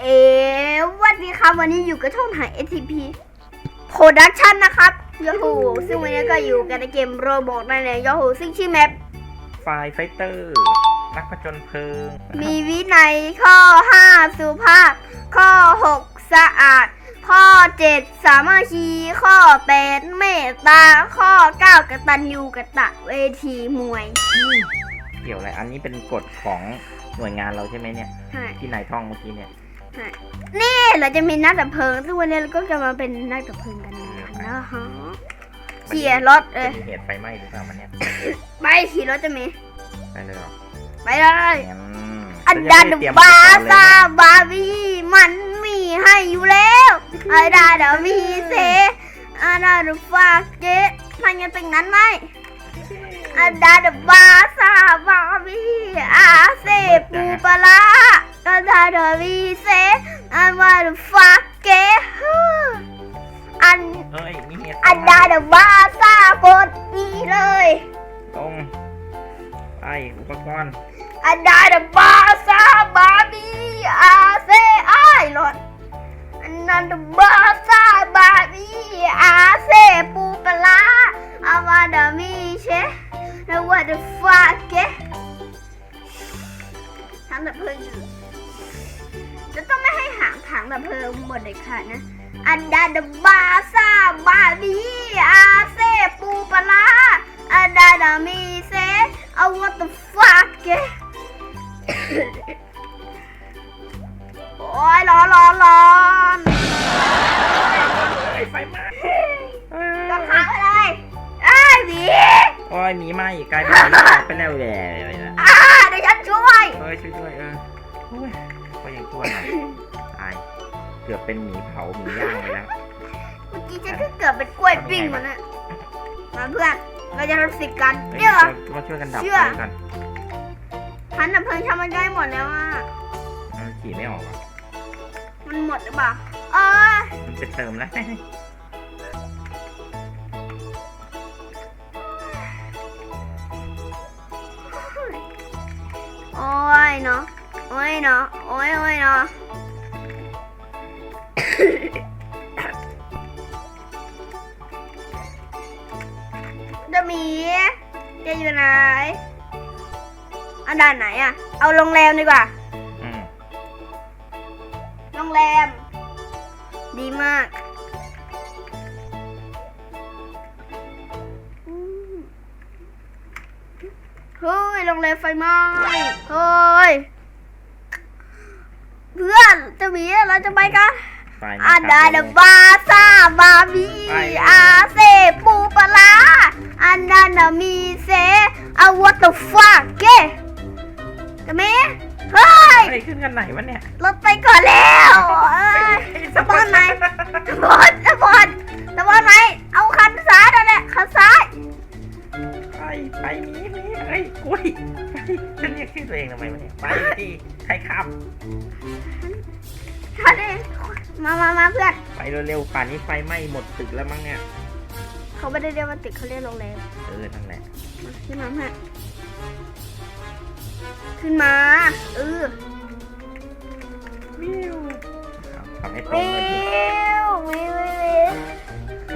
เอ๋วันนี้ครับวันนี้อยู่กับช่องถ่าย SCP Production นะครับย a ฮูซึ่งวันนี้ก็อยู่กันในเกมโรบอกในในย a ฮูซึ่งชื่อแมปไฟไฟเตอร์ นักผจญเพลิงนะครับมีวินัยข้อ 5 สุภาพ ข้อ 6 สะอาด ข้อ 7 สามัคคีข้อ 8 เมตตา ข้อ 9 กตัญญูกตะเวทีมวยเกี่ยวอะไร อันนี้เป็นกฎของหน่วยงานเราใช่ไหมเนี่ย ใช่ ที่นายท่องเมื่อกี้เนี่ยใช่ นี่เราจะมีนักดับเพลิงซึ่งวันนี้เราก็จะมาเป็นนักดับเพลิงกันนะฮะเขี่ยรถเอจะอมีเหตุไฟไหม้หรือเปล่ามันเนี่ยไปขี่รถจะมีไปเลยเหรอไปเลยงั้นอันฉัดานยังไม่ไเตรียมบาอุปกรณ์เลยซาเนี่ยบาร์บี้มันมีให้อยู่แล้วอันดาเดยวมีเซอันดาเดฟาเกตมันยังเป็นนั้นไหมอันดาเดบาซาบาร์บี้อาเซปูปลา ร้าอันดาเดมีเซอันมาเดฟาเกตอันเอ้ยมีเหตุอันดาเดบาซากดนี่เลย ตรงไปอุปกรณ์ อันดาเดบาซาบาร์บี้อาเซไอรถอันนั้นเดบาซาบาร์บี้อาเซปูปลาอามาดามีเชแล้วว่าเดฟาเกทางดับเพลิงอยู่ จะต้องไม่ให้หางถังดับเพลิงหมดเลยค่ะนะ อันดาเดบาซาบาร์บี้อาเซปูปลาอันดาดามีเซเอา what the fuck เกโอ้ยร้อนร้อนร้อนไอ้ไฟไหม้เอ้ยก็พังไปเลยไอ้ยหมีโอ้ยหมีไหม้กลายเป็นหมีขาวไปแล้วแหละเลยนะอ่าเดี๋ยวฉันช่วยเอ้ยช่วยด้วยเออโอ้ย ก็ยังชั่วหน่อยตายเกือบเป็นหมีเผาหมีย่างไปแล้ว เมื่อกี้ฉันก็เกือบเป็นกล้วยปิ้งมันนะมาเพื่อน เราจะทำสิทธิ์กันเฮ้ยเดี๋ยว มาช่วยกันดับเชื่อไฟกันพันดับเพลิงทำมันใกล้หมดแล้วอะ มันขี่ไม่ออกอะมันหมดหรือเปล่า เออ มันเป็นเติมแล้วโอ้ยเนาะ โอ้ยเนาะโอ้ยโอ้ยเนาะเดยวหมีจะอยู่ไหนอันด้านไหนอะเอาโรงแรมดีกว่า อืมโรงแรม ดีมากอืมเฮ้ยโรงแรมไฟไหม้เฮ้ย เพื่อนเจะมีเราจะไปกันไฟอันนะคดารับดาบาซาบาบีไปอาเซปูปลาอันดานามีเซอา what the fuck เก้กะเมเฮ้ยเฮ้ยขึ้นกันไหนวะเนี่ยรถไปก่อนแล้วเอ้ย สปอนไหนสปอนสปอนสปอนไหน เอาคันซ้ายนั่นแหละคันซ้าย ไปไปหนีหนีเฮ้ยกล้วยไปฉันเรียกชื่อตัวเองทำไมวะเนี่ย ไปดิใครขับคันนี้มามามาเพื่อน ไปเร็วๆป่านนี้ไฟไหม้หมดตึกแล้วมั้งเนี่ย เขาไม่ได้เรียกว่าตึกเขาเรียกโรงแรมเออ นั่นแหละ มาขึ้นมาเพื่อนขึ้นมา เออวิวเอาทำให้ตรงวิเลยดิววิววิว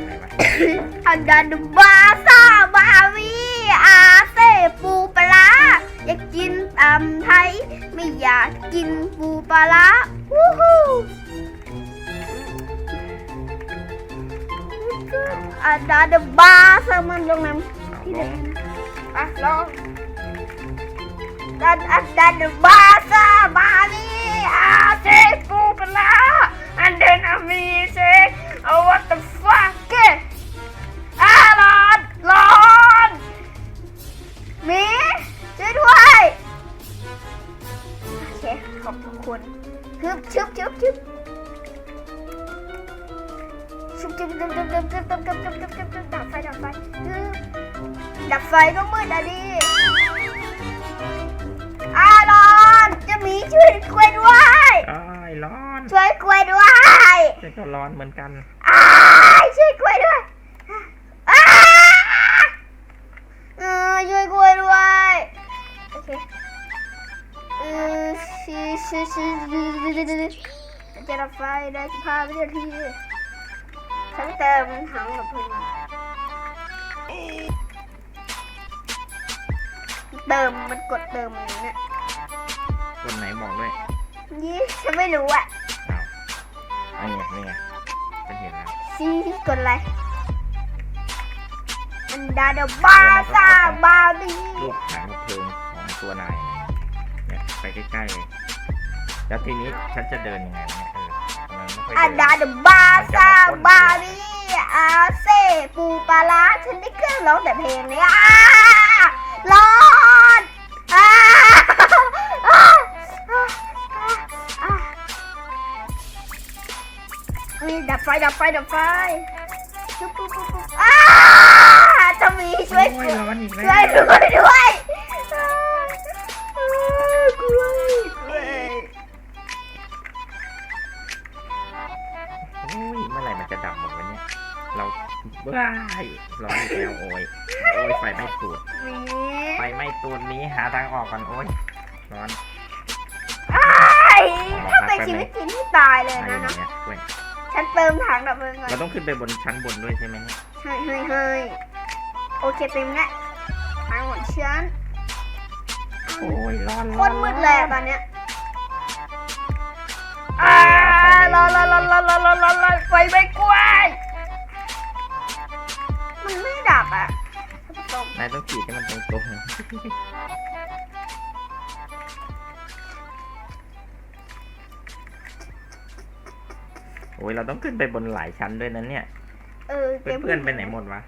อะไรวะอันดันบาซาบาวีอาเซ ปูปลาอยากกินตำไทย ไม่อยากกินปูปลาวู้ฮู้ ada ada bar sama dong nam ah long dan ada ada bahasa Bali ah saya pula and then amazing. Oh what the ฮึบชึบชึบชึบชุบชุบชุบชุบชุบชุบชุบชุบชุบชุบชุบชุบดับไฟดับไฟฮึบดับไฟก็มืดอะดิอะร้อนเจะหมีช่วยกล้วยด้วยอ้ายร้อนช่วยกล้วยด้วยฉันก็ร้อนเหมือนกัน ชิชิชิฉันจะดับไฟได้สิบห้าวินาทีฉันเติมถังดับเพลิงมาเติมมันกดเติมอย่างนี้เนี่ยคนไหนบอกด้วยยี่ฉันไม่รู้อะอ้าวนี่ไงนี่ไงฉันเห็นแล้วซีกดอะไรอันดาเดบาซาบาบีลูกถังดับเพลิงของตัวนายเนี่ยไปใกล้ๆเลย แล้วทีนี้ฉันจะเดินยังไงวะเนี่ยเออทำไมไม่ค่อยอันเดิดานเดบาซาบาบีอาเซปูปลาร้าฉันได้เครื่องร้องแต่เพลงนี้อ่าร้อนอ่าอ่าอ่าอ่านี่ดับไฟดับไฟดับไฟปุ๊บปุ๊บปุ๊บปุ๊บอ่าจะมีช่วยโอ้ยร้อนอีกแล้ว ช่วยด้วยด้วย ว้ายร้อนอีกแล้วโอ้ยโอ้ยไฟไม่ตูดไฟไม่ตูดนี้หาทางออกก่อนโอ้ยร้อนถ้าไป็นชีวิตจริงที่ตายเลยนะเนาะฉันเติมถังดับเพลิงก่อนเราต้องขึ้นไปบนชั้นบนด้วยใช่ไหมใช่เฮ้ยเฮ้ยโอเคเต็มแล้วทางหมดชั้นโอ้ยร้อนคนมืดเลยตอนเนี้ยอ่าร้อนร้อนร้อนร้อนร้อนร้อนไฟไม่กล้วย นายต้องขีดให้มันตรงตรงโอ้ยเราต้องขึ้นไปบนหลายชั้นด้วยนะเนี่ย เออเพื่อนๆไปไหนหมดวะ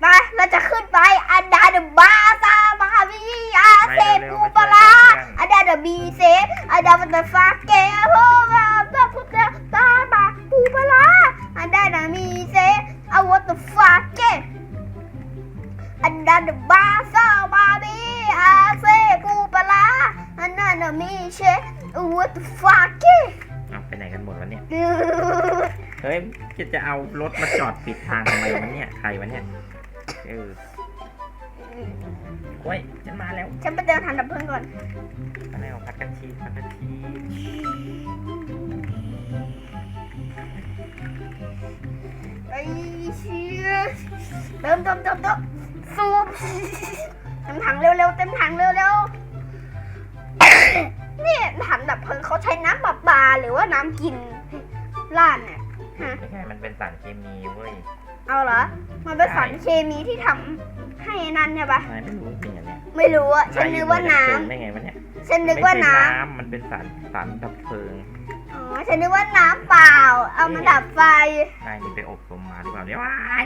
ไปเราจะขึ้นไปอันดาเดบาซาบาวิอาเซไปเร็วๆปูไปปช่วยลาเพื่อนอันดาเดบีเซอันดาบันตฟาเก เนี่ย เฮ้ยจะจะเอารถมาจอดปิดทางทำไมวะเนี่ย ใครวะเนี่ย เออโอ้ยฉันมาแล้วฉันไปเติมถังดับเพลิงก่อนมาแล้วพัดกันชีพัดกันชีไอ้เชี่ยเติมเติมเติมเติมซูมเต็มถังเร็วๆเต็มถังเร็วๆนี่ถังดับเพลิงเขาใช้น้ำประปาหรือว่าน้ำกิน ร้านเนี่ยฮะไม่ใช่ มันเป็นสารเคมีเว้ยเอาเหรอ มันเป็นสารเคมีที่ทำให้นั่นเนี่ยปะนายไม่รู้จริงเหรอเนี่ยไม่รู้อะฉันนึกว่าน้ยอยู่ใได้ไงวะเนี่ยำฉันนึกว่าไม่ใช่น้มันเป็นสารสารดับเพลิงำอ๋อฉันนึกว่าน้ำเปล่า เอามาดับไฟ นายนี่ไปอบรมมาหรือเปล่าเนี่ยว้าย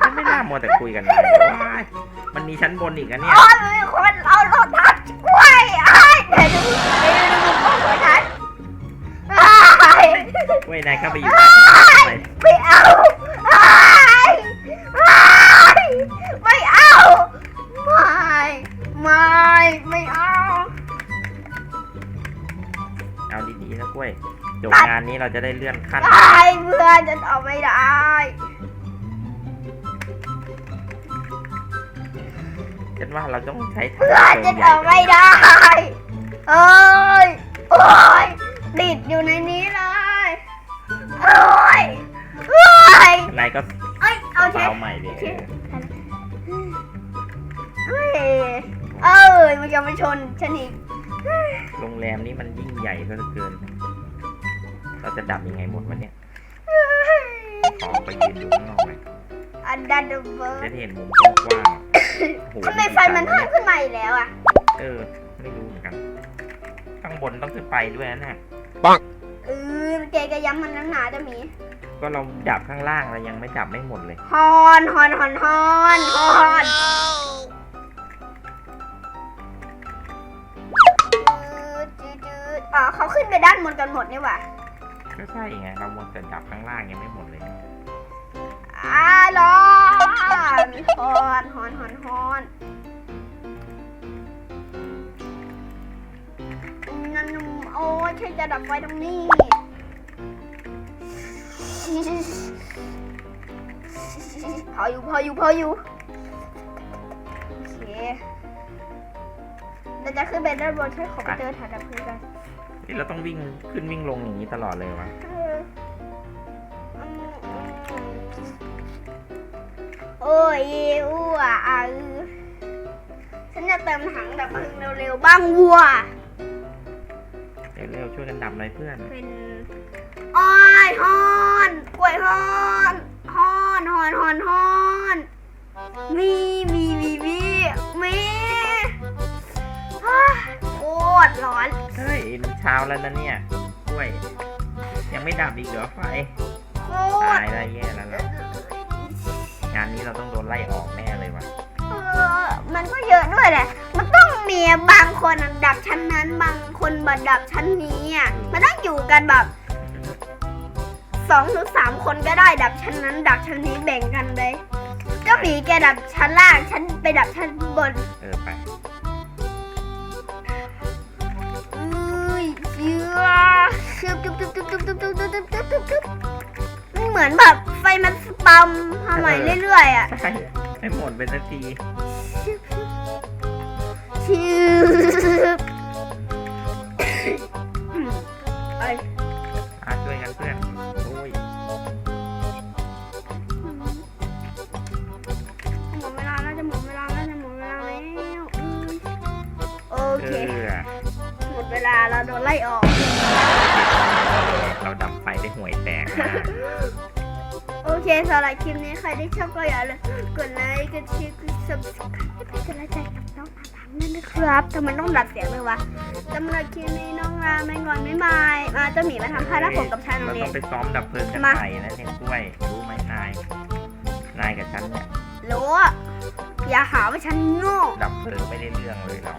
ฉันไม่น่ามัวแต่คุยกันเลยว้ายมันมีชั้นบนอีกอะเนี่ย โอ้ยมีคนเอารถทับกล้วยไอ้ยเดี๋ยวดูเดี๋ยวดูพว เว้ยนายเข้าไปอยู่ใต้ต้นไม้ทำไมไม่เอาไอ้ยไอ้ยไม่เอา ไม่ไม่ไม่เอาเอาดีๆนะกล้วยจบงานนี้เราจะได้เลื่อนขั้นไอ้ยเพื่อนฉันเอาไม่ได้ฉันว่าเราต้องใช้ถังเพื่อนฉันเอาไม่ได้เอ้ยโอ้ยติดอยู่ในนี้เล ก็เอ้ยเอาเช็เปาดใหม่ดิเช็ด เอ้ยเอ้ยมันจะมาชนฉันอีกโรงแรมนี้มันยิ่งใหญ่ซะเหลือเกิน เราจะดับยังไงหมดวันเนี้ยขอไปยืนดูข้างนอกหน่อยอันดันเดอร์เบิจะร์ได้เห็นมุมกว้างๆโอ้โหทำไมไฟมันเพิ่มขึ้นมาอีกแล้วอะเออ ไม่รู้เหมือนกัน ข้างบนต้องขึ้นไปด้วยนะเนี่ยเออเกยกระย้ำมันนักหนาจะมี ก็เราดับข้างล่างเรายังไม่ดับไม่หมดเลย ฮอนฮอนฮอนฮอนฮอนจืดจืดจืดอ๋อเขาขึ้นไปด้านบนกันหมดนี่หว่าก็ใช่ไงเราหมดแต่ดับข้างล่างยังไม่หมดเลยอ่าร้อนฮอนฮอนฮอนฮอนนั่นโอ้ยฉันจะดับไฟตรงนี้ พออยู่พออยู่พออยู่โอเคเราจะขึ้นไปด้านบนช่วยขอไปเจอถังดับเพลิงกันนี่เราต้องวิ่งขึ้นวิ่งลงอย่างนี้ตลอดเลยวะเออโอ้ยอ้วอะฉันจะเติมถังดับเพลิงเร็วๆบ้างวัวเร็วๆช่วยกันดับหน่อยเพื่อนเป็น อ้อยฮอนกล้วยฮอนฮอนฮอนฮอนฮอนมีมีมีมีมีฮ่าโคตรร้อน เฮ้ยมันเช้าแล้วนะเนี่ยกล้วย ยังไม่ดับอีกเหรอไฟโคตาตรยได้แย่แล้วล่ะงานนี้เราต้องโดนไล่ออกแน่เลยวะเออมันก็เยอะด้วยแหละ มันต้องมีบางคนดับชั้นนั้น บางคนมาดับชั้นนี้อะมันต้องอยู่กันแบบ สองหรือสามคนก็ได้ดับชั้นนั้น ดับชั้นนี้แบ่งกันเลยเจ้าหมีแกดับชั้นล่างฉันไปดับชั้นบนเออไปเอ้ยเชื่อชุบจุบจุบจุบจุบจุบจุบจุบจุบจุบจุบจุบมันเหมือนแบบไฟมันสปัมทำใหม่เรื่อยๆอะใช่ให้หมดไปสักทีชิบไอ้ หมดเวลาเราโดนไล่ออก เราดับไฟได้ห่วยแตกมากโอเคสำหรับคลิปนี้ใครที่ชอบก็อย่าลืมกดไลค์กดแชร์กด subscribe เป็นกำลังใจกับน้องอาบามด้วยนะครับทำไมต้องดัดเสียงเลยวะสำหรับคลิปนี้น้องราไม่งอนไม่บายมาเจ้าหมีมาทำภาระผมกับชายโรงเราเรียต้อนงไปซ้อมดับเพลิงกันมาใหม่นะเนี่ยกล้วยรู้ไหมนายนายกับฉันเนี่ยรู้อะอย่าหาว่าฉันโง่ดับเพลิงไม่ได้เรื่องเลยเรา